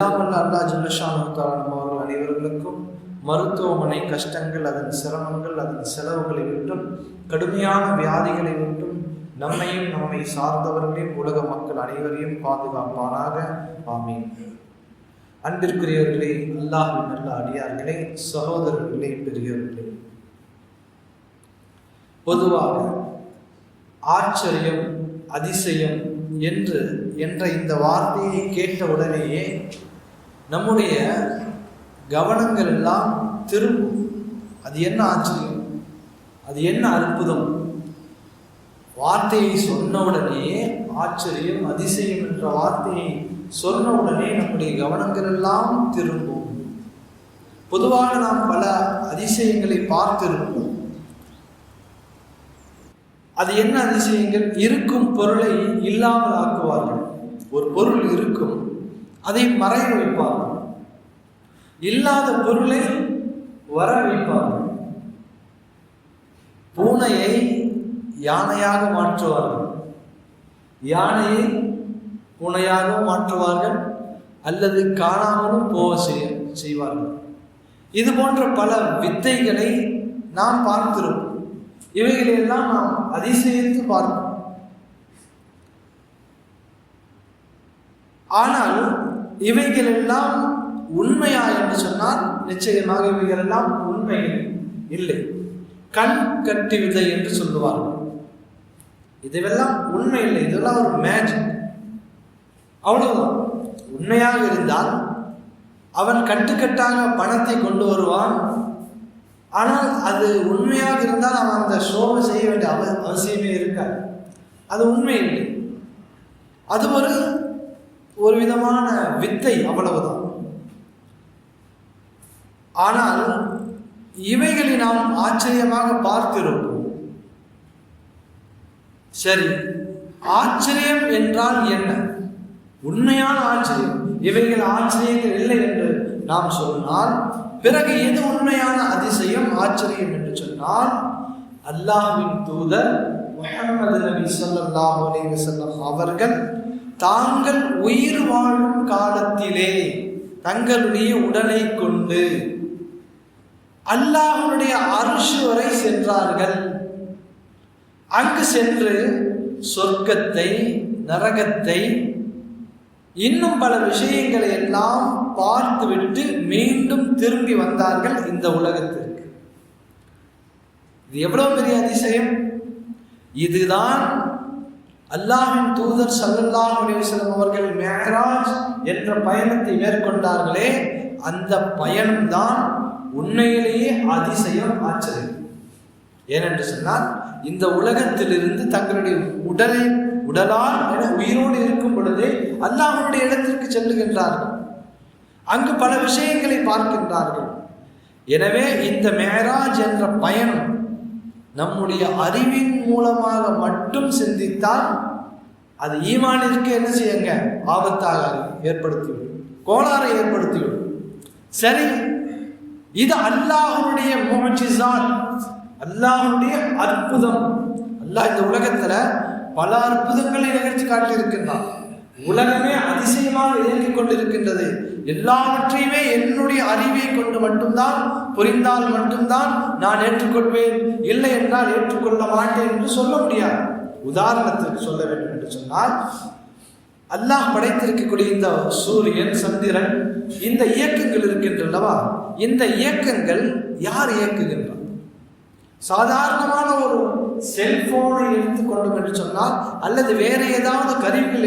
இல்லாமல் அல்லா ஜல்லஷானுத்தாலும் அவர்கள் அனைவர்களுக்கும் மருத்துவமனை கஷ்டங்கள் அதன் சிரமங்கள் அதன் செலவுகளை விட்டும் கடுமையான வியாதிகளை விட்டும் நம்மையும் நம்மை சார்ந்தவர்களையும் உலக மக்கள் அனைவரையும் பாதுகாப்பானாக. ஆமீன். அன்பிற்குரியவர்களே அல்லாஹின் நல்ல அடியார்களே சகோதரர்களே பெரியவர்களே பொதுவாக ஆச்சரியம் அதிசயம் என்று என்ற இந்த வார்த்தையை கேட்ட உடனேயே நம்முடைய கவனங்கள் எல்லாம் திரும்பும். அது என்ன ஆச்சரியம்? அது என்ன அற்புதம்? வார்த்தையை சொன்னவுடனே ஆச்சரியம் அதிசயம் என்ற வார்த்தையை சொன்ன உடனே நம்முடைய கவனங்கள் எல்லாம் திரும்பும். பொதுவாக நாம் பல அதிசயங்களை பார்த்திருப்போம். அது என்ன அதிசயங்கள்? இருக்கும் பொருளை இல்லாமல் ஆக்குவார்கள். ஒரு பொருள் இருக்கும். அதை மறைய வைப்பார்கள் இல்லாத பொருளை வர வைப்பார்கள் பூனையை யானையாக மாற்றுவார்கள் யானையை பூனையாக மாற்றுவார்கள் அல்லது காணாமலும் போக செய்ய செய்வார்கள். இது போன்ற பல வித்தைகளை நாம் பார்த்திருப்போம். இவைகளையெல்லாம் நாம் அதிசயித்து பார்ப்போம். ஆனால் இவைகள் எல்லாம் உண்மையா என்று சொன்னால் நிச்சயமாக இவைகள் எல்லாம் உண்மை இல்லை. கண் கட்டி விதை என்று சொல்லுவார்கள். இதுவெல்லாம் உண்மை இல்லை. இதெல்லாம் ஒரு மேஜிக் அவ்வளவுதான். உண்மையாக இருந்தால் அவன் கட்டுக்கட்டாக பணத்தை கொண்டு வருவான். ஆனால் அது உண்மையாக இருந்தால் அவன் அந்த ஷோவை செய்ய வேண்டிய அவ அவசியமே இருக்காது. அது உண்மை இல்லை. அது ஒரு ஒரு விதமான வித்தை அவ்வளவுதான். ஆனால் இவைகளை நாம் ஆச்சரியமாக பார்த்திருப்போம். சரி ஆச்சரியம் என்றால் என்ன? உண்மையான ஆச்சரியம். இவைகள் ஆச்சரியங்கள் இல்லை என்று நாம் சொன்னால் பிறகு எது உண்மையான அதிசயம் ஆச்சரியம் என்று சொன்னால் அல்லாஹ்வின் தூதர் முகமது நபி ஸல்லல்லாஹு அலைஹி அவர்கள் தாங்கள் உயிர் வாழும் காலத்திலே தங்களுடைய உடலை கொண்டு அல்லாஹனுடைய அரிசு வரை சென்றார்கள். அங்கு சென்று சொர்க்கத்தை நரகத்தை இன்னும் பல விஷயங்களை எல்லாம் பார்த்துவிட்டு மீண்டும் திரும்பி வந்தார்கள் இந்த உலகத்திற்கு. இது எவ்வளவு பெரிய அதிசயம்? இதுதான் அல்லாஹின் தூதர் சல்லல்லாஹ் அலிவசலம் அவர்கள் மேராஜ் என்ற பயணத்தை மேற்கொண்டார்களே அந்த பயணம்தான் உண்மையிலேயே அதிசயம் ஆச்சரியம். ஏனென்று சொன்னால் இந்த உலகத்திலிருந்து தங்களுடைய உடலை உடலால் உயிரோடு இருக்கும் பொழுதே அல்லாஹனுடைய இடத்திற்கு செல்லுகின்றார்கள். அங்கு பல விஷயங்களை பார்க்கின்றார்கள். எனவே இந்த மேராஜ் என்ற பயணம் நம்முடைய அறிவின் மூலமாக மட்டும் சிந்தித்தால் அது ஈமானிற்கு என்ன செய்யுங்க? ஆபத்தாக ஏற்படுத்திவிடும். கோளாறை ஏற்படுத்திவிடும். சரி இது அல்லாஹனுடைய முகச்சிசான் அல்லாஹனுடைய அற்புதம். அல்லாஹ் இந்த உலகத்துல பல அற்புதங்களை நிகழ்ச்சி காட்டியிருக்கின்றான். உலகமே அதிசயமாக இயங்கிக் கொண்டிருக்கின்றது. எல்லாவற்றையுமே என்னுடைய அறிவை கொண்டு மட்டும்தான் புரிந்தால் மட்டும்தான் நான் ஏற்றுக்கொள்வேன். இல்லை என்றால் ஏற்றுக்கொள்ள மாட்டேன் என்று சொல்ல முடியாது. உதாரணத்திற்கு சொல்ல வேண்டும் என்று சொன்னால் அல்லாஹ் படைத்திருக்கக்கூடிய இந்த சூரியன் சந்திரன் இந்த இயக்கங்கள் இருக்கின்றனவா? இந்த இயக்கங்கள் யார் இயக்குகின்றார் சாதாரணமான ஒரு செல்போனை எடுத்துக்கொண்டோம் என்று சொன்னால் அல்லது வேறு ஏதாவது கருவிகள்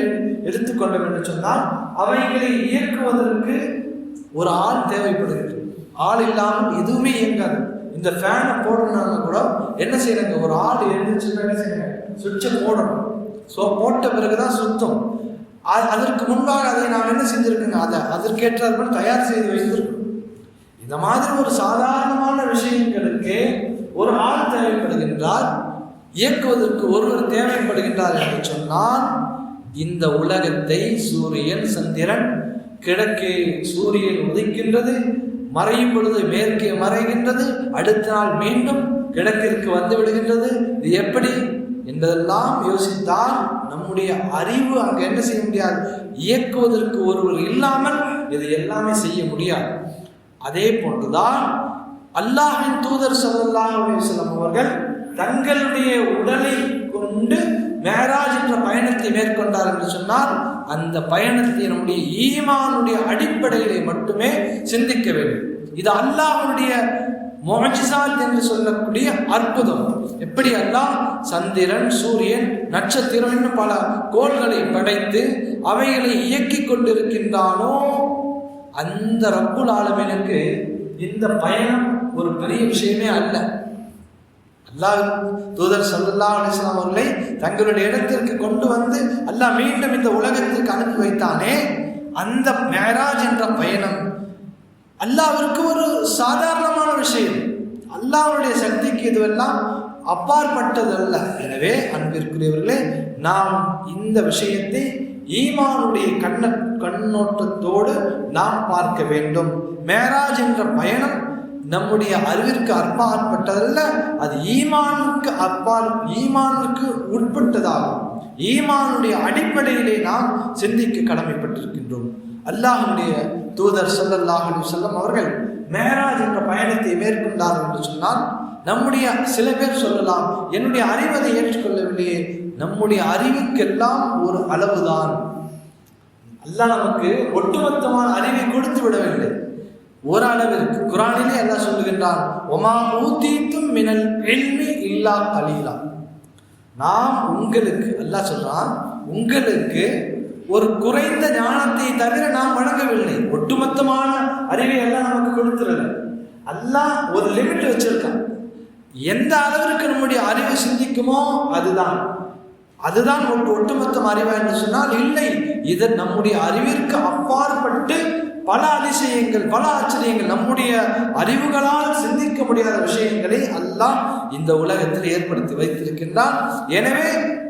எடுத்துக்கொண்டோம் என்று சொன்னால் அவைகளை இயக்குவதற்கு ஒரு ஆள் தேவைப்படுகிறது. ஆள் இல்லாமல் எதுவுமே இயங்காது. இந்த ஃபேனை போடணும்னா கூட என்ன செய்யறாங்க? ஒரு ஆள் எழுந்துச்சுன்னா என்ன செய்யறாங்க? சுவிட்சை போடணும். ஸோ போட்ட பிறகுதான் சுத்தம். அதற்கு முன்பாக அதை நாம் என்ன செஞ்சிருக்கோங்க? அதை அதற்கேற்றார்கள் தயார் செய்து வைத்திருக்கோம் இந்த மாதிரி ஒரு சாதாரணமான விஷயங்களுக்கு ஒரு ஆள் தேவைப்படுகின்றார் இயக்குவதற்கு ஒருவர் தேவைப்படுகின்றார் என்று சொன்னால் இந்த உலகத்தை சூரியன் சந்திரன் கிழக்கே சூரியன் உதிக்கின்றது மறையும் பொழுது மேற்கே மறைகின்றது அடுத்த நாள் மீண்டும் கிழக்கிற்கு வந்து விடுகின்றது. இது எப்படி? என்பதெல்லாம் யோசித்தால் நம்முடைய அறிவு அங்கு என்ன செய்ய முடியாது? இயக்குவதற்கு ஒருவர் இல்லாமல் இது எல்லாமே செய்ய முடியாது. அதே போன்றுதான் அல்லாஹின் தூதர் ஸல்லல்லாஹு அலைஹி அவர்கள் தங்களுடைய உடலை கொண்டு மேராஜ் என்ற பயணத்தை மேற்கொண்டார் என்று சொன்னால் அந்த பயணத்தை நம்முடைய ஈமானுடைய அடிப்படையிலே மட்டுமே சிந்திக்க வேண்டும். இது அல்லாஹனுடைய மொஜிசாத் என்று சொல்லக்கூடிய அற்புதம். எப்படி அல்லா சந்திரன் சூரியன் நட்சத்திரம் என்று பல கோள்களை படைத்து அவைகளை இயக்கிக் கொண்டிருக்கின்றானோ அந்த ரப்புல் ஆலமீனுக்கு இந்த பயணம் ஒரு பெரிய விஷயமே அல்ல. அல்லாஹ் தூதர் சல்லா அலிஸ்லாம் அவர்களை தங்களுடைய இடத்திற்கு கொண்டு வந்து அல்லாஹ் மீண்டும் இந்த உலகத்திற்கு அனுப்பி வைத்தானே? அந்த மேராஜ் என்ற பயணம் அல்லாவிற்கு ஒரு சாதாரணமான விஷயம். அல்லாவுடைய சக்திக்கு இதுவெல்லாம் அப்பாற்பட்டதல்ல. எனவே அன்பிற்குரியவர்களே நாம் இந்த விஷயத்தை ஈமானுடைய கண்ண கண்ணோட்டத்தோடு நாம் பார்க்க வேண்டும். மேராஜ் என்ற பயணம் நம்முடைய அறிவிற்கு அற்பாற்பட்டதல்ல அது ஈமானுக்கு அற்பால் ஈமானுக்கு உட்பட்டதாகும். ஈமானுடைய அடிப்படையிலே நாம் சிந்திக்க கடமைப்பட்டிருக்கின்றோம். அல்லாஹனுடைய தூதர் ஸல்லல்லாஹு செல்லம் அவர்கள் மேராஜ் என்ற பயணத்தை மேற்கொண்டார் என்று சொன்னால் நம்முடைய சில பேர் சொல்லலாம் என்னுடைய அறிவதை ஏற்றுக்கொள்ளவில்லையே நம்முடைய அறிவுக்கெல்லாம் ஒரு அளவுதான். அல்லாஹ் நமக்கு ஒட்டுமொத்தமான அறிவை கொடுத்து விடவில்லை. ஓரளவிற்கு குரானிலே எல்லாம் சொல்லுகின்றான் ஒமா ஊத்தீத்தும் மினல் எண்மை இல்லா அலீலா நாம் உங்களுக்கு அல்லாஹ் சொல்றான் உங்களுக்கு ஒரு குறைந்த ஞானத்தை தவிர நாம் வழங்கவில்லை. ஒட்டுமொத்தமான அறிவை எல்லாம் நமக்கு கொடுத்துடல அல்லாஹ் ஒரு லிமிட் வச்சிருக்கான். எந்த அளவிற்கு நம்முடைய அறிவை சிந்திக்குமோ அதுதான். அதுதான் ஒட்டு ஒட்டுமொத்தம் அறிவா என்று சொன்னால் இல்லை. இது நம்முடைய அறிவிற்கு அப்பாற்பட்டு பல அதிசயங்கள் பல ஆச்சரியங்கள் நம்முடைய அறிவுகளால் சிந்திக்க முடியாத விஷயங்களை அல்லாஹ் இந்த உலகத்தில் ஏற்படுத்தி வைத்திருக்கின்றான். எனவே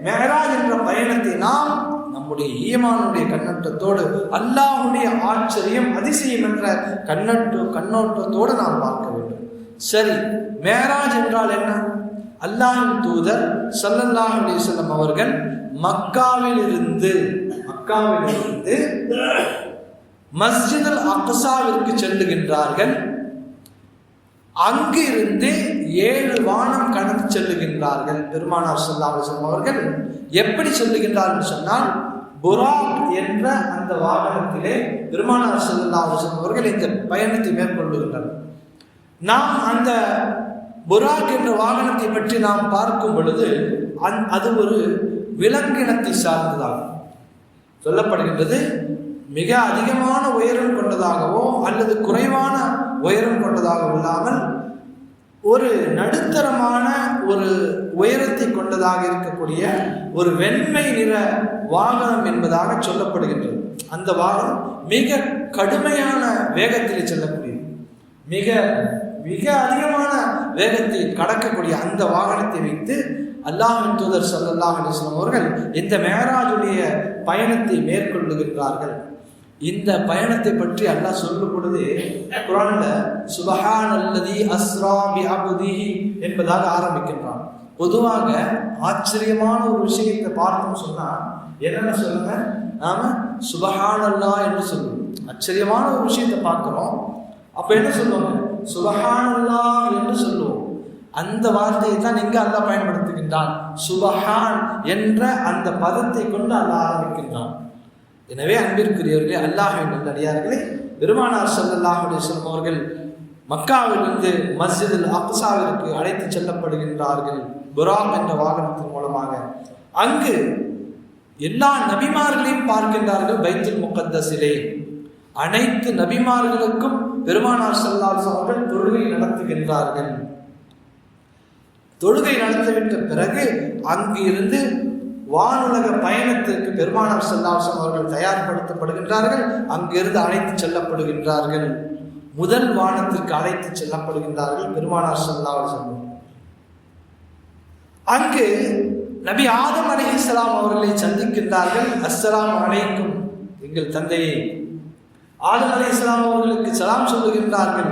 மேராஜ் என்ற பயணத்தை நாம் நம்முடைய ஈமானுடைய கண்ணோட்டத்தோடு அல்லாஹுடைய ஆச்சரியம் அதிசயம் என்ற கண்ணோட்ட கண்ணோட்டத்தோடு நாம் பார்க்க வேண்டும். சரி மேராஜ் என்றால் என்ன? அல்லாஹின் தூதர் சல்லல்லாஹ் அலிசல்லம் அவர்கள் மக்காவில் இருந்து மக்காவில் இருந்து மஸ்ஜித் அல் அக்ஸாவிற்கு செல்லுகின்றார்கள். அங்கிருந்து ஏழு வானம் கடந்து செல்லுகின்றார்கள். பெருமானார் ஸல்லல்லாஹு அவர்கள் எப்படி செல்லுகின்றார்கள் சொன்னால் புராக் என்ற அந்த வாகனத்திலே பெருமானார் ஸல்லல்லாஹு அவர்கள் இந்த பயணத்தை மேற்கொள்ளுகின்றனர். நாம் அந்த புராக் என்ற வாகனத்தை பற்றி நாம் பார்க்கும் பொழுது அந் அது ஒரு விலங்கினத்தை சார்ந்ததாகும். சொல்லப்படுகின்றது மிக அதிகமான உயரம் கொண்டதாகவோ அல்லது குறைவான உயரம் கொண்டதாகவோ இல்லாமல் ஒரு நடுத்தரமான ஒரு உயரத்தை கொண்டதாக இருக்கக்கூடிய ஒரு வெண்மை நிற வாகனம் என்பதாக சொல்லப்படுகின்றது. அந்த வாகனம் மிக கடுமையான வேகத்தில் செல்லக்கூடியது. மிக மிக அதிகமான வேகத்தை கடக்கக்கூடிய அந்த வாகனத்தை வைத்து அல்லாஹின் தூதர் சல்லாஹ் அலிஸ்லாம் அவர்கள் இந்த மேராஜுடைய பயணத்தை மேற்கொள்ளுகின்றார்கள். இந்த பயணத்தை பற்றி அல்லாஹ் சொல்லும் பொழுது குரான்ல சுபஹான் அல்லதி அஸ்ராமி அபுதி என்பதாக ஆரம்பிக்கின்றான். பொதுவாக ஆச்சரியமான ஒரு விஷயத்தை பார்த்தோம் சொன்னா என்னென்ன சொல்லுங்க? நாம சுபஹான் அல்லா என்று சொல்லுவோம். ஆச்சரியமான ஒரு விஷயத்தை பார்க்கிறோம். அப்ப என்ன சொல்லுவாங்க? சுபஹான் அல்லா என்று சொல்லுவோம். அந்த வார்த்தையை தான் இங்க அல்லாஹ் பயன்படுத்துகின்றான். சுபஹான் என்ற அந்த பதத்தை கொண்டு அல்லாஹ் ஆரம்பிக்கின்றான். எனவே அன்பிற்குரியவர்களே அல்லாஹின் நல்லடியார்களே பெருமானார் சல்லாஹுடைய செல்வம் அவர்கள் மக்காவிலிருந்து மஸ்ஜிதில் அப்சாவிற்கு அழைத்து செல்லப்படுகின்றார்கள் புராக் என்ற வாகனத்தின் மூலமாக. அங்கு எல்லா நபிமார்களையும் பார்க்கின்றார்கள் பைத்துல் முகத்தசிலே அனைத்து நபிமார்களுக்கும் பெருமானார் ஸல்லல்லாஹு அவர்கள் தொழுகை நடத்துகின்றார்கள். தொழுகை நடத்திவிட்ட பிறகு அங்கு இருந்து வானுலக பயணத்திற்கு பெருமானார் செல்லாசம் அவர்கள் தயார்படுத்தப்படுகின்றார்கள். அங்கிருந்து அழைத்து செல்லப்படுகின்றார்கள். முதல் வானத்திற்கு அழைத்து செல்லப்படுகின்றார்கள் பெருமானார் செல்லாசம். அங்கு நபி ஆதம் அலி இஸ்லாம் அவர்களை சந்திக்கின்றார்கள். அஸ்ஸலாம் அலைக்கும். எங்கள் தந்தையை. ஆதம் அலி இஸ்லாம் அவர்களுக்கு சலாம் சொல்லுகின்றார்கள்.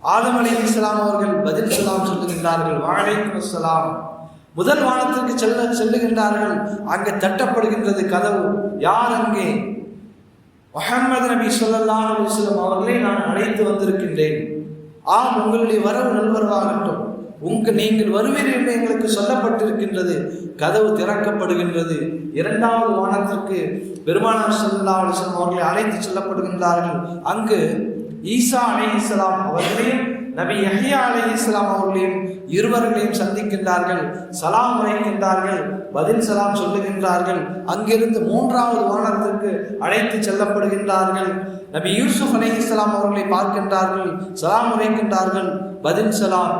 ஆதம் அலி இஸ்லாம் அவர்கள் பதில் சலாம் சொல்லுகின்றார்கள். வாழைக்கும் அஸ்லாம் முதல் வானத்திற்கு செல்ல செல்லுகின்றார்கள். அங்கே தட்டப்படுகின்றது கதவு. யார் அங்கே? முஹம்மது நபி ஸல்லல்லாஹு அலைஹி அவர்களை நான் அழைத்து வந்திருக்கின்றேன். ஆம் உங்களுடைய வரவு நல்வரவாகட்டும். உங்க நீங்கள் வருவீர்கள் என்று எங்களுக்கு சொல்லப்பட்டிருக்கின்றது. கதவு திறக்கப்படுகின்றது. இரண்டாவது வானத்திற்கு பெருமானார் ஸல்லல்லாஹு அலைஹி அவர்களை அழைத்து செல்லப்படுகின்றார்கள். அங்கு ஈசா அலைஹிஸ்ஸலாம் அவர்களையும் நபி யஹ்யா இஸ்லாம் அவர்களையும் இருவர்களையும் சந்திக்கின்றார்கள் சலாம் உரைக்கின்றார்கள் பதில் சலாம் சொல்லுகின்றார்கள் அங்கிருந்து மூன்றாவது வானத்திற்கு அழைத்து செல்லப்படுகின்றார்கள். நபி யூசுப் இஸ்லாம் அவர்களை பார்க்கின்றார்கள் சலாம் உரைக்கின்றார்கள் பதில் சலாம்.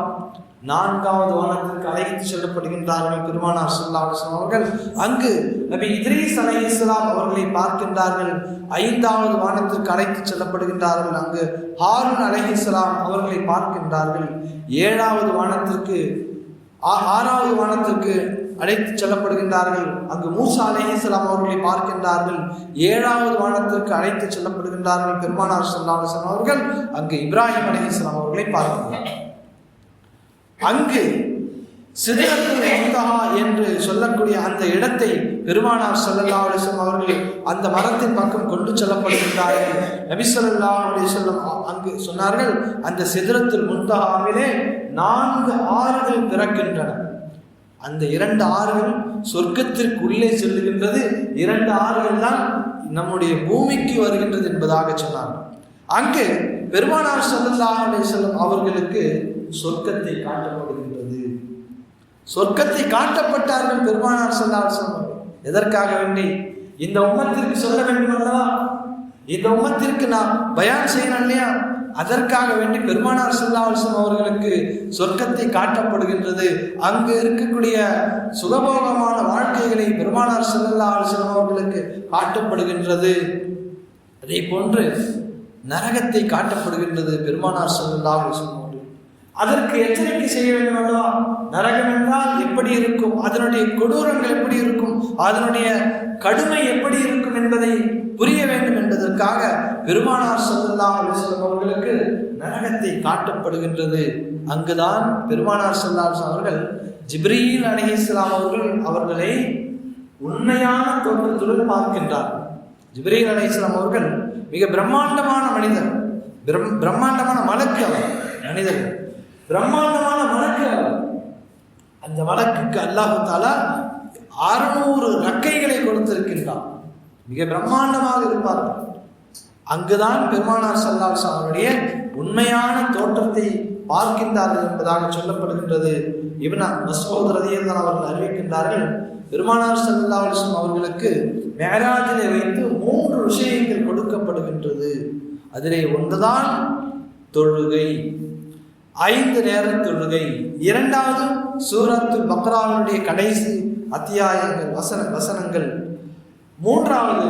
நான்காவது வானத்திற்கு அழைத்து செல்லப்படுகின்றார்கள் பெருமானார் ஸல்லல்லாஹு அவர்கள். அங்கு நபி இத்ரீஸ் அலைஹிஸ்ஸலாம் அவர்களை பார்க்கின்றார்கள். ஐந்தாவது வானத்திற்கு அழைத்து செல்லப்படுகின்றார்கள். அங்கு ஹாரூன் அலைஹிஸ்ஸலாம் அவர்களை பார்க்கின்றார்கள். ஏழாவது வானத்திற்கு ஆ- ஆறாவது வானத்திற்கு அழைத்து செல்லப்படுகின்றார்கள். அங்கு மூசா அலைஹிஸ்ஸலாம் அவர்களை பார்க்கின்றார்கள். ஏழாவது வானத்திற்கு அழைத்து செல்லப்படுகின்றார்கள் பெருமானார் ஸல்லல்லாஹு அவர்கள். அங்கு இப்ராஹிம் அலைஹிஸ்ஸலாம் அவர்களை பார்க்கின்றார்கள். அங்கு சிதறத்தில் முந்தகா என்று சொல்லக்கூடிய அந்த இடத்தை பெருமானார் சல்லல்லா அலிஸ்லம் அவர்கள் அந்த மரத்தின் பக்கம் கொண்டு செல்லப்படுகின்றார்கள் நபி ஸல்லல்லாஹு அலைஹி அங்கு சொன்னார்கள். அந்த சிதறத்தில் முந்தகாவிலே நான்கு ஆறுகள் பிறக்கின்றன. அந்த இரண்டு ஆறுகள் சொர்க்கத்திற்கு உள்ளே செல்லுகின்றது இரண்டு ஆறுகள் தான் நம்முடைய பூமிக்கு வருகின்றது என்பதாக சொன்னார் அங்கு பெருமானார் சல்லல்லா அலைஹி அவர்களுக்கு சொர்க்கத்தை காட்டப்படுகின்றது. சொர்க்கத்தை காட்டப்பட்டார்கள் பெருமானார் ஸல்லல்லாஹு எதற்காக வேண்டி? இந்த உம்மத்திற்கு சொல்ல வேண்டும் அல்லவா? இந்த உம்மத்திற்கு நான் பயான் செய்யணும் இல்லையா? அதற்காக வேண்டி பெருமானார் ஸல்லல்லாஹு அவர்களுக்கு சொர்க்கத்தை காட்டப்படுகின்றது. அங்கு இருக்கக்கூடிய சுகபோகமான வாழ்க்கைகளை பெருமானார் ஸல்லல்லாஹு அவர்களுக்கு காட்டப்படுகின்றது. அதே போன்று நரகத்தை காட்டப்படுகின்றது பெருமானார் ஸல்லல்லாஹு அவர்கள். அதற்கு எச்சரிக்கை செய்ய வேண்டும் அல்லவா நரகம் என்றால் எப்படி இருக்கும்? அதனுடைய கொடூரங்கள் எப்படி இருக்கும்? அதனுடைய கடுமை எப்படி இருக்கும் என்பதை புரிய வேண்டும் என்பதற்காக பெருமானார் ஸல்லல்லாஹு அலைஹி அவர்களுக்கு நரகத்தை காட்டப்படுகின்றது. அங்குதான் பெருமானார் ஸல்லல்லாஹு அவர்கள் ஜிப்ரீல் அலைஹிஸ்ஸலாம் அவர்கள் அவர்களை உண்மையான தோற்றத்துடன் பார்க்கின்றார். ஜிப்ரீல் அலைஹிஸ்ஸலாம் அவர்கள் மிக பிரம்மாண்டமான மனிதர். பிரம் பிரம்மாண்டமான மலக்கு அவர் மனிதர்கள் பிரம்மாண்டமான வழக்கு அந்த வழக்குக்கு அல்லாஹு தாலா அறுநூறு ரக்கைகளை கொடுத்திருக்கின்றான். மிக பிரம்மாண்டமாக இருப்பார்கள் அங்குதான் பெருமானார் சல்லாஸ் அவருடைய உண்மையான தோற்றத்தை பார்க்கின்றார்கள் என்பதாக சொல்லப்படுகின்றது. இவனா மசோத் அவர்கள் அறிவிக்கின்றார்கள் பெருமானார் சல்லா அலிஸ்லாம் அவர்களுக்கு மேராஜிலே வைத்து மூன்று விஷயங்கள் கொடுக்கப்படுகின்றது. அதிலே ஒன்றுதான் தொழுகை ஐந்து நேர தொழுகை. இரண்டாவது சூரத்து பக்ராவுடைய கடைசி அத்தியாயங்கள் வசன வசனங்கள். மூன்றாவது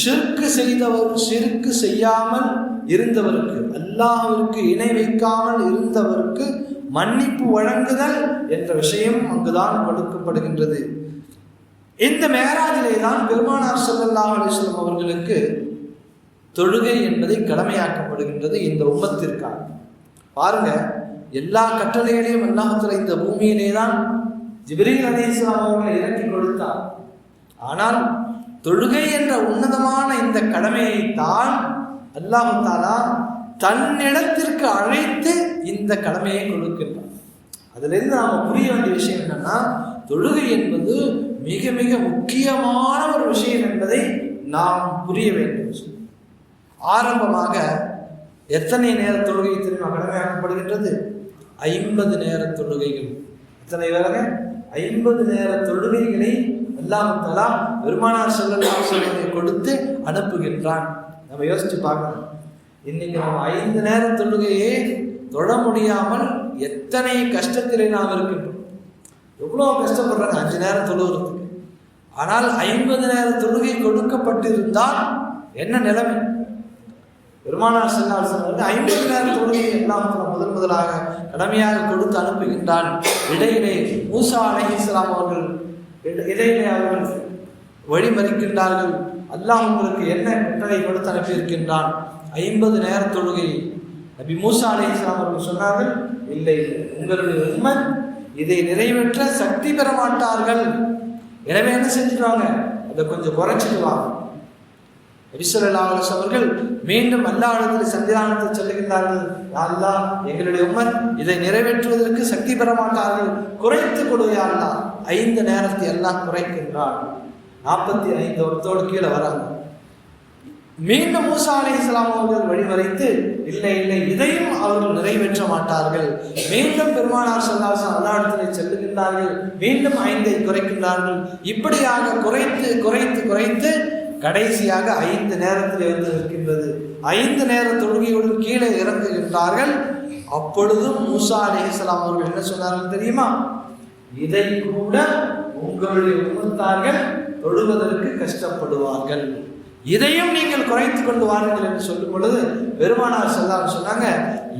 ஷிர்க்கு செய்தவர் ஷிர்க்கு செய்யாமல் இருந்தவருக்கு அல்லாஹ்விற்கு இணை வைக்காமல் இருந்தவருக்கு மன்னிப்பு வழங்குதல் என்ற விஷயம் அங்குதான் கொடுக்கப்படுகின்றது. இந்த மேராஜிலே தான் பெருமானார் ஸல்லல்லாஹு அலைஹி அவர்களுக்கு தொழுகை என்பதை கடமையாக்கப்படுகின்றது இந்த உம்மத்திற்காக. பாருங்க எல்லா கட்டளைகளையும் அல்லாஹத்துல இந்த பூமியிலே தான் ஜிப்ரீல் அலைஹிஸ்ஸலாம் அவர்களை இறக்கி கொடுத்தார். ஆனால் தொழுகை என்ற உன்னதமான இந்த கடமையை தான் அல்லாஹு தாலா தன்னிடத்திற்கு அழைத்து இந்த கடமையை கொடுக்கின்றார் அதிலிருந்து நாம் புரிய வேண்டிய விஷயம் என்னன்னா தொழுகை என்பது மிக மிக முக்கியமான ஒரு விஷயம் என்பதை நாம் புரிய வேண்டும். ஆரம்பமாக எத்தனை நேர தொழுகை தெரியுமா கடமையாக்கப்படுகின்றது ஐம்பது நேர தொழுகைகள் எத்தனை வேலைங்க ஐம்பது நேர தொழுகைகளை எல்லாம் தலா பெருமானார் ஸல்லல்லாஹு சொல்வதை கொடுத்து அனுப்புகின்றான். நம்ம யோசிச்சு பார்க்கணும். இன்னைக்கு நம்ம ஐந்து நேர தொழுகையே தொழ முடியாமல் எத்தனை கஷ்டத்திலே நாம் இருக்கின்றோம்? எவ்வளோ கஷ்டப்படுறாங்க? அஞ்சு நேரம் தொழுகிறதுக்கு ஆனால் ஐம்பது நேர தொழுகை கொடுக்கப்பட்டிருந்தால் என்ன நிலைமை? பெருமானார் செல்லார் சொன்னார் ஐம்பது நேரம் தொழுகை எல்லாம் முதல் முதலாக கடமையாக கொடுத்து அனுப்புகின்றான். இடையிலே மூசா அலைஹிஸ்ஸலாம் அவர்கள் இடையிலே அவர்கள் வழிமறிக்கின்றார்கள். அல்லாஹ் உங்களுக்கு என்ன கட்டளை கொடுத்து அனுப்பியிருக்கின்றான்? ஐம்பது நேர தொழுகை. நபி மூசா அலைஹிஸ்ஸலாம் அவர்கள் சொன்னார்கள் இல்லை உங்களுடைய உண்மை இதை நிறைவேற்ற சக்தி பெற மாட்டார்கள். எனவே என்ன செஞ்சுடுவாங்க அதை கொஞ்சம் குறைச்சிடுவாங்க வாங்க அவர்கள் மீண்டும் அல்லாஹிடத்தில் சந்தியானத்தில் சொல்லுகின்றார்கள். அல்லா எங்களுடைய உமர் இதை நிறைவேற்றுவதற்கு சக்தி பெற மாட்டார்கள் குறைத்து கொடுவையாள்லா ஐந்து நேரத்தை எல்லாம் குறைக்கின்றான். நாற்பத்தி ஐந்து ஒருத்தோடு கீழே வராங்க. மீண்டும் மூசா அலி இஸ்லாம் அவர்கள் வழிமறைத்து இல்லை இல்லை இதையும் அவர்கள் நிறைவேற்ற மாட்டார்கள். மீண்டும் பெருமானார் சல்லாசன் அல்லாடத்திலே செல்லுகின்றார்கள். மீண்டும் ஐந்தை குறைக்கின்றார்கள். இப்படியாக குறைத்து குறைத்து குறைத்து கடைசியாக ஐந்து நேரத்தில் வந்து நிற்கின்றது ஐந்து நேர தொழுகையுடன் கீழே இறங்குகின்றார்கள். அப்பொழுதும் மூசா அலி இஸ்லாம் அவர்கள் என்ன சொன்னார்கள் தெரியுமா? இதை கூட உங்களுடைய உமத்தார்கள் தொழுவதற்கு கஷ்டப்படுவார்கள். இதையும் நீங்கள் குறைத்து கொண்டு வாருங்கள் என்று சொல்லும் பொழுது பெருமானார் செல்லாம் சொன்னாங்க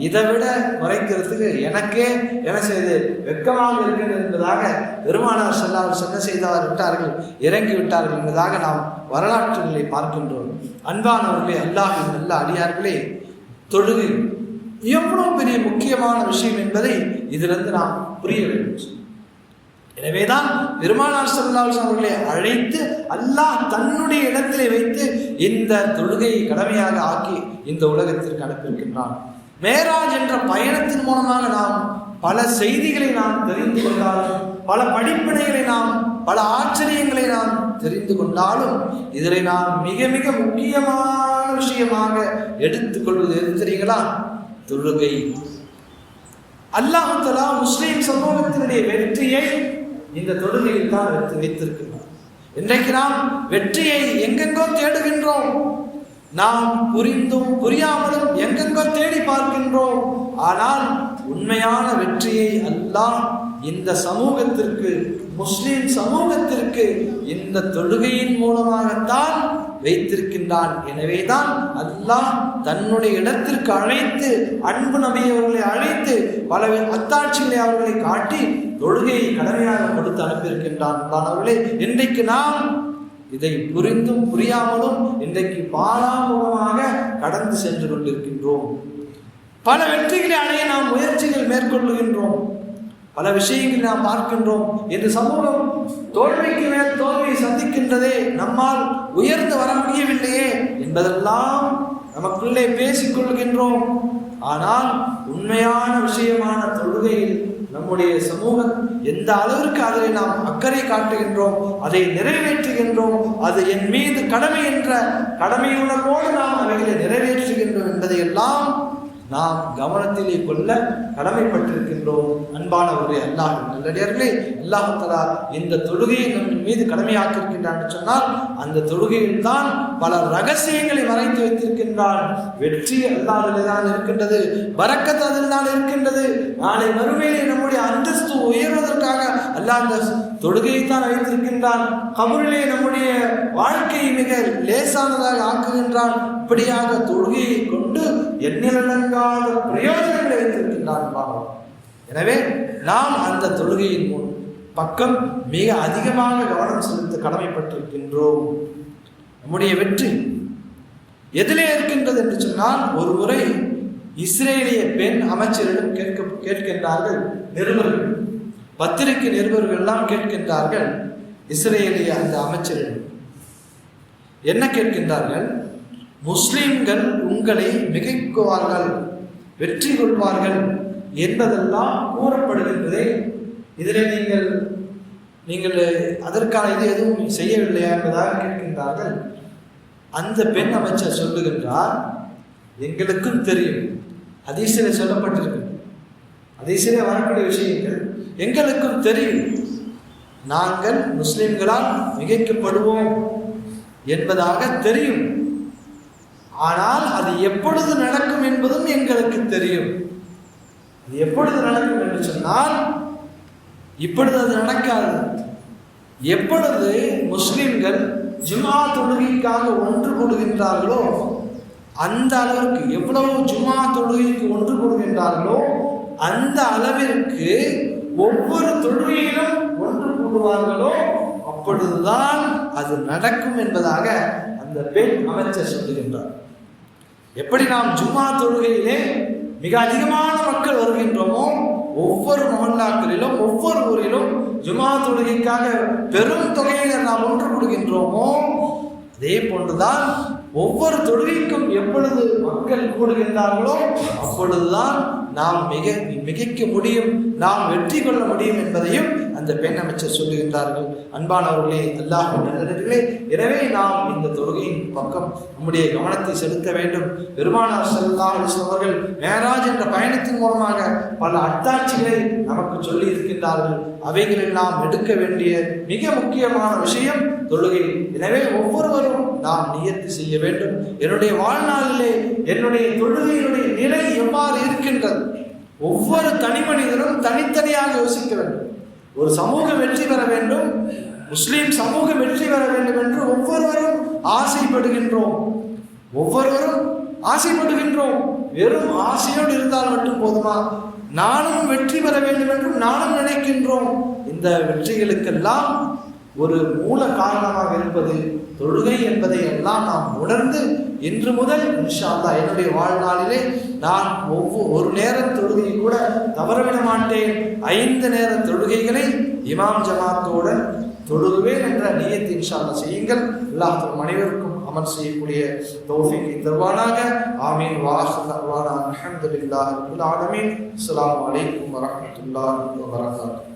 இதை விட குறைக்கிறதுக்கு எனக்கே என்ன செய்து வெக்கமாக இருக்கிறது என்பதாக பெருமானார் செல்லாம் சொன்ன செய்தவர் விட்டார்கள் இறங்கி விட்டார்கள் என்பதாக நாம் வரலாற்றுகளை பார்க்கின்றோம். அன்பானவர்களே அல்லாஹின் நல்ல அடியார்களே தொழுகை எவ்வளவு பெரிய முக்கியமான விஷயம் என்பதை இதிலிருந்து நாம் புரிய வேண்டும். எனவேதான் பெருமானார் சல்லாஸ் அவர்களை அழைத்து அல்லாஹ் தன்னுடைய இடத்திலே வைத்து இந்த தொழுகையை கடமையாக ஆக்கி இந்த உலகத்திற்கு அனுப்பியிருக்கின்றான். மேராஜ் என்ற பயணத்தின் மூலமாக நாம் பல செய்திகளை நாம் தெரிந்து கொண்டாலும் பல படிப்பினைகளை நாம் பல ஆச்சரியங்களை நாம் தெரிந்து கொண்டாலும் இதனை நாம் மிக மிக முக்கியமான விஷயமாக எடுத்துக்கொள்வது எது தெரியுங்களா? தொழுகை. அல்லாஹலா முஸ்லீம் சமூகத்தினுடைய வெற்றியை இந்த தொழுகையில் தான் வைத்து வைத்திருக்கின்றோம். இன்றைக்கு நாம் வெற்றியை எங்கெங்கோ தேடுகின்றோம். நாம் புரிந்தும் புரியாமலும் எங்கெங்கோ தேடி பார்க்கின்றோம். ஆனால் உண்மையான வெற்றியை அல்லாஹ் இந்த சமூகத்திற்கு முஸ்லிம் சமூகத்திற்கு இந்த தொழுகையின் மூலமாகத்தான் வைத்திருக்கின்றான். எனவேதான் அல்லாஹ் தன்னுடைய இடத்திற்கு அழைத்து அன்பு நபி அவர்களை அழைத்து பல அத்தாட்சிகளை அவர்களை காட்டி தொழுகையை கடமையாக கொடுத்து அனுப்பியிருக்கின்றான். அவர்களே இன்றைக்கு நாம் இதை புரிந்தும் புரியாமலும் இன்றைக்கு பாராமுகமாக கடந்து சென்று கொண்டிருக்கின்றோம். பல வெற்றிகளை அடைய நாம் முயற்சிகள் மேற்கொள்ளுகின்றோம். பல விஷயங்களை நாம் பார்க்கின்றோம். என்று சமூகம் தோல்விக்கு மேல் தோல்வியை சந்திக்கின்றதே நம்மால் உயர்ந்து வர முடியவில்லையே என்பதெல்லாம் நமக்குள்ளே பேசிக்கொள்கின்றோம் ஆனால் உண்மையான விஷயமான தொழுகையில் நம்முடைய சமூகம் எந்த அளவிற்கு அதை நாம் அக்கறை காட்டுகின்றோம் அதை நிறைவேற்றுகின்றோம் அது என் மீது கடமை என்ற கடமையுணர்வோடு நாம் அவைகளை நிறைவேற்றுகின்றோம் என்பதையெல்லாம் நாம் கவனத்திலே கொள்ள கடமைப்பட்டிருக்கின்றோம். அன்பானவர்களே அல்லாஹ் நல்லடியார்களே அல்லாஹலா இந்த தொழுகையை நம் மீது கடமையாக்கியிருக்கின்றான் சொன்னால் அந்த தொழுகையில் தான் பல ரகசியங்களை மறைத்து வைத்திருக்கின்றான். வெற்றி அல்லாவிலே தான் இருக்கின்றது வரக்கத்து அதில் தான் இருக்கின்றது. நாளை மறுமையிலே நம்முடைய அந்தஸ்து உயர்வதற்கு அல்லாஹ் அந்த தொழுகையை தான் வைத்திருக்கின்றான் நம்முடைய வாழ்க்கையை மிக லேசானதாக ஆக்குகின்றான். இப்படியாக தொழுகையை கொண்டு எண்ணிலடங்காத பிரயோஜனங்களை வைத்திருக்கின்றான் பாவம் எனவே நாம் அந்த தொழுகையின் முன் பக்கம் மிக அதிகமாக கவனம் செலுத்த கடமைப்பட்டிருக்கின்றோம். நம்முடைய வெற்றி எதிலே இருக்கின்றது என்று சொன்னால் ஒரு முறை இஸ்ரேலிய பெண் அமைச்சரிடம் கேட்க கேட்கின்றார்கள் நிருபர்கள். பத்திரிகை நிருபர்கள் எல்லாம் கேட்கின்றார்கள் இஸ்ரேலிய அந்த அமைச்சரிடம். என்ன கேட்கின்றார்கள்? முஸ்லிம்கள் உங்களை மிகைக்குவார்கள் வெற்றி கொள்வார்கள் என்பதெல்லாம் கூறப்படுகின்றதே. இதில் நீங்கள் நீங்கள் அதற்கான இது எதுவும் செய்யவில்லையா என்பதாக கேட்கின்றார்கள். அந்த பெண் அமைச்சர் சொல்லுகின்றார் எங்களுக்கும் தெரியும். அதிசயில சொல்லப்பட்டிருக்கு. அதிசயில வரக்கூடிய விஷயங்கள் எங்களுக்கும் தெரியும். நாங்கள் முஸ்லிம்களால் மிகைக்கப்படுவோம் என்பதாக தெரியும். ஆனால் அது எப்பொழுது நடக்கும் என்பதும் எங்களுக்கு தெரியும். அது எப்பொழுது நடக்கும் என்று சொன்னால் இப்பொழுது அது நடக்காது. எப்பொழுது முஸ்லிம்கள் ஜுமா தொழுகைக்காக ஒன்று கூடுகின்றார்களோ அந்த அளவிற்கு எவ்வளவு ஜுமா தொழுகைக்கு ஒன்று கூடுகின்றார்களோ அந்த அளவிற்கு ஒவ்வொரு தொழுகையிலும் ஒன்று கூடுவார்களோ அப்பொழுதுதான் அது நடக்கும் என்பதாக அந்த பெண் அமைச்சர் சொல்லுகின்றார். எப்படி நாம் ஜும்மா தொழுகையிலே மிக அதிகமான மக்கள் வருகின்றோமோ ஒவ்வொரு மகல்லாக்களிலும் ஒவ்வொரு ஊரிலும் ஜுமா தொழுகைக்காக பெரும் தொகையினர் நாம் ஒன்று கொடுக்கின்றோமோ அதே போன்றுதான் ஒவ்வொரு தொழுகைக்கும் எப்பொழுது மக்கள் கூடுகின்றார்களோ அப்பொழுதுதான் நாம் மிக மிகைக்க முடியும் நாம் வெற்றி கொள்ள முடியும் என்பதையும் அந்த பெண் அமைச்சர் சொல்லுகின்றார்கள் அன்பானவர்களே அல்லாஹ் நல்லவர்களே எனவே நாம் இந்த தொழுகையின் பக்கம் நம்முடைய கவனத்தை செலுத்த வேண்டும். பெருமானார் செல்லாமல் அவர்கள் மேராஜ் என்ற பயணத்தின் மூலமாக பல அத்தாட்சிகளை நமக்கு சொல்லி இருக்கின்றார்கள் அவைகளில் நாம் எடுக்க வேண்டிய மிக முக்கியமான விஷயம் தொழுகை. எனவே ஒவ்வொருவரும் நாம் நியத்து செய்ய வேண்டும். என்னுடைய வாழ்நாளிலே என்னுடைய தொழுகையினுடைய நிலை எவ்வாறு இருக்கின்றது? ஒவ்வொரு தனி மனிதனும் தனித்தனியாக யோசிக்க வேண்டும். ஒரு சமூகம் வெற்றி பெற வேண்டும். முஸ்லீம் சமூகம் வெற்றி பெற வேண்டும் என்று ஒவ்வொருவரும் ஆசைப்படுகின்றோம். ஒவ்வொருவரும் ஆசைப்படுகின்றோம். வெறும் ஆசையோடு இருந்தால் மட்டும் போதுமா? நானும் வெற்றி பெற வேண்டும் என்றும் நானும் நினைக்கின்றோம். இந்த வெற்றிகளுக்கெல்லாம் ஒரு மூல காரணமாக இருப்பது தொழுகை என்பதை எல்லாம் நாம் உணர்ந்து இன்று முதல் இன்ஷால்லா என்னுடைய வாழ்நாளிலே நான் ஒவ்வொரு ஒரு நேரம் தொழுகையை கூட தவறவிட மாட்டேன். ஐந்து நேர தொழுகைகளை இமாம் ஜமாத்தோடு தொழுகுவேன் என்ற நியத்தை இன்ஷால்லா செய்யுங்கள். அல்லாஹ் அனைவருக்கும் அமல் செய்யக்கூடிய தௌஃபீகை தருவானாக. ஆமீன். வாஹ் தர்வானா அல்ஹம்துலில்லாஹி ரப்பில் ஆலமீன். அஸ்ஸலாமு அலைக்கும் வரஹ்மத்துல்லாஹி வபரகாத்துஹு.